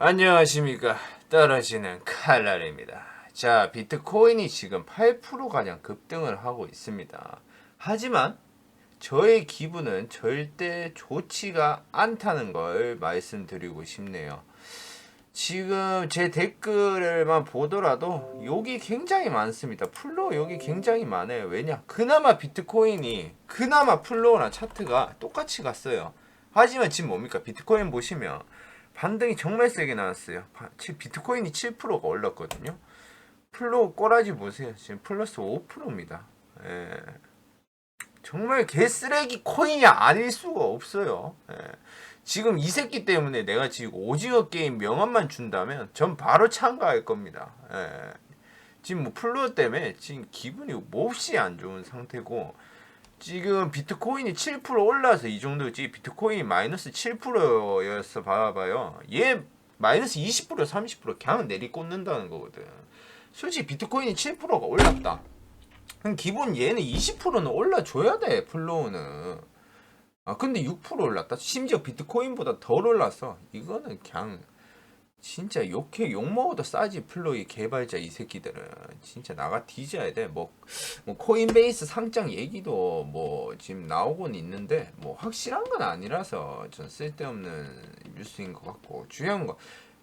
안녕하십니까. 떨어지는 칼날입니다. 자 비트코인이 지금 8%가량 급등을 하고 있습니다. 하지만 저의 기분은 절대 좋지가 않다는 걸 말씀드리고 싶네요. 지금 제 댓글을만 보더라도 욕이 굉장히 많습니다. 플로우 욕이 굉장히 많아요. 왜냐? 그나마 비트코인이 그나마 플로우나 차트가 똑같이 갔어요. 하지만 지금 뭡니까? 비트코인 보시면 반등이 정말 세게 나왔어요. 비트코인이 7%가 올랐거든요. 플로우 꼬라지 보세요. 지금 플러스 5%입니다. 예. 정말 개쓰레기 코인이 아닐 수가 없어요. 예. 지금 이 새끼 때문에 내가 지금 오징어 게임 명함만 준다면 전 바로 참가할 겁니다. 예. 지금 뭐 플로우 때문에 지금 기분이 몹시 안 좋은 상태고 지금 비트코인이 7% 올라서 이 정도지. 비트코인이 마이너스 7%였어 봐봐요. 얘 마이너스 20% 30% 그냥 내리꽂는다는 거거든. 솔직히 비트코인이 7%가 올랐다. 그럼 기본 얘는 20%는 올라줘야 돼 플로우는. 아 근데 6% 올랐다. 심지어 비트코인보다 덜 올랐어 이거는 그냥 진짜 욕해 욕먹어도 싸지 플로이 개발자 이 새끼들은 진짜 나가 뒤져야 돼뭐 뭐 코인베이스 상장 얘기도 뭐 지금 나오곤 있는데 뭐 확실한 건 아니라서 전 쓸데없는 뉴스인 것 같고 중요한 거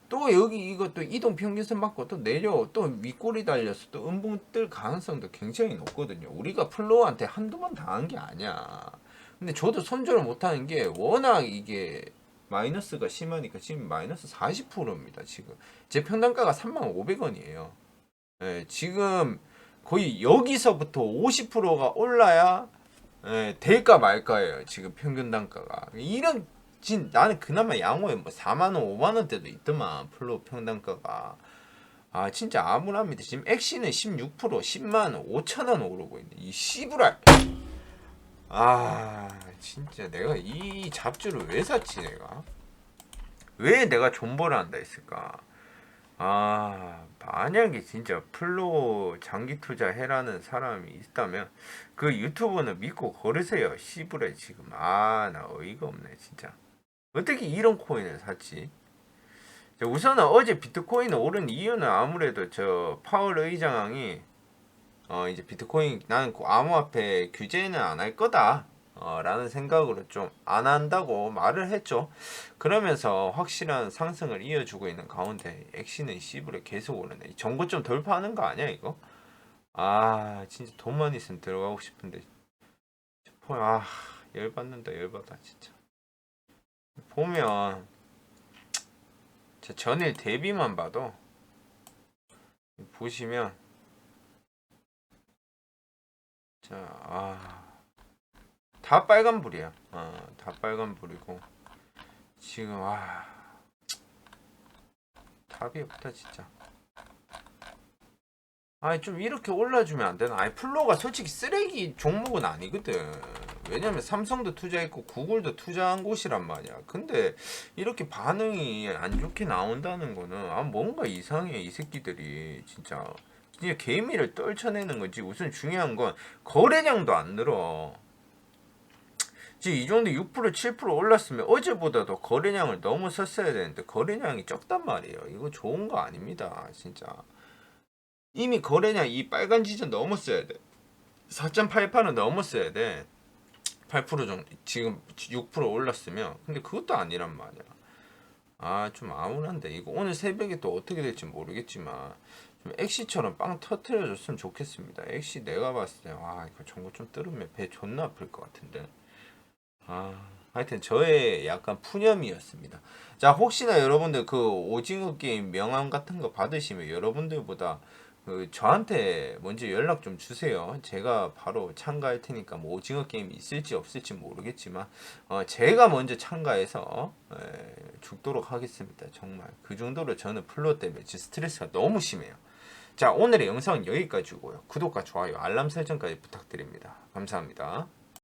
또 여기 이것도 이동 평균선 맞고 또 내려 또 윗골이 달려서 또 음봉 뜰 가능성도 굉장히 높거든요. 우리가 플로우한테 한두 번 당한 게 아니야. 근데 저도 손절을 못하는 게 워낙 이게 마이너스가 심하니까 지금 마이너스 40%입니다. 지금 제 평단가가 35,500원이에요. 예, 지금 거의 여기서부터 50%가 올라야 예, 될까 말까예요. 지금 평균 단가가 이런 진 나는 그나마 양호해 뭐 4만 원, 5만 원대도 있더만 플로 평단가가 아 진짜 암울합니다. 지금 엑시는 16% 10만 5천 원 오르고 있네. 이 씨부랄 아 진짜 내가 이 잡주를 왜 샀지 내가? 왜 내가 존버를 한다 했을까? 아 만약에 진짜 플로 장기 투자 해라는 사람이 있다면 그 유튜브는 믿고 걸으세요 씨부레 지금. 아 나 어이가 없네 진짜. 어떻게 이런 코인을 샀지? 자, 우선은 어제 비트코인 오른 이유는 아무래도 저 파월 의장이 어 이제 비트코인 나는 그 암호화폐 규제는 안 할 거다. 어, 라는 생각으로 좀 안 한다고 말을 했죠. 그러면서 확실한 상승을 이어주고 있는 가운데 엑시는 시브레 계속 오르네. 좀 돌파하는 거 아니야 이거? 아 진짜 돈만 있으면 들어가고 싶은데 아 열받는다 열받아 진짜 보면 자, 전일 대비만 봐도 보시면 자, 아, 다 빨간불이야. 어, 다 빨간불이고 지금 아, 답이 없다 진짜. 아니 좀 이렇게 올라주면 안 되나? 아니 플로가 솔직히 쓰레기 종목은 아니거든. 왜냐면 삼성도 투자했고 구글도 투자한 곳이란 말이야. 근데 이렇게 반응이 안 좋게 나온다는 거는 아 뭔가 이상해 이 새끼들이 진짜. 진짜 개미를 떨쳐내는 거지. 우선 중요한 건 거래량도 안 늘어. 지금 이 정도 6% 7% 올랐으면 어제보다도 거래량을 너무 썼어야 되는데 거래량이 적단 말이에요. 이거 좋은 거 아닙니다. 진짜. 이미 거래량 이 빨간 지점 넘었어야 돼. 4.88은 넘었어야 돼. 8% 정도 지금 6% 올랐으면 근데 그것도 아니란 말이야. 아좀 암울한데 이거 오늘 새벽에 또 어떻게 될지 모르겠지만 좀 엑시처럼 빵 터트려 줬으면 좋겠습니다. 엑시 내가 봤을 때와 이거 정보 좀 뜯으면 배 존나 아플 것 같은데. 아 하여튼 저의 약간 푸념이었습니다. 자 혹시나 여러분들 그 오징어 게임 명함 같은 거 받으시면 여러분들보다 그 저한테 먼저 연락 좀 주세요. 제가 바로 참가할 테니까 뭐 오징어 게임이 있을지 없을지 모르겠지만 어, 제가 먼저 참가해서 에, 죽도록 하겠습니다. 정말 그 정도로 저는 플로 때문에 스트레스가 너무 심해요. 자 오늘의 영상은 여기까지고요. 구독과 좋아요, 알람 설정까지 부탁드립니다. 감사합니다.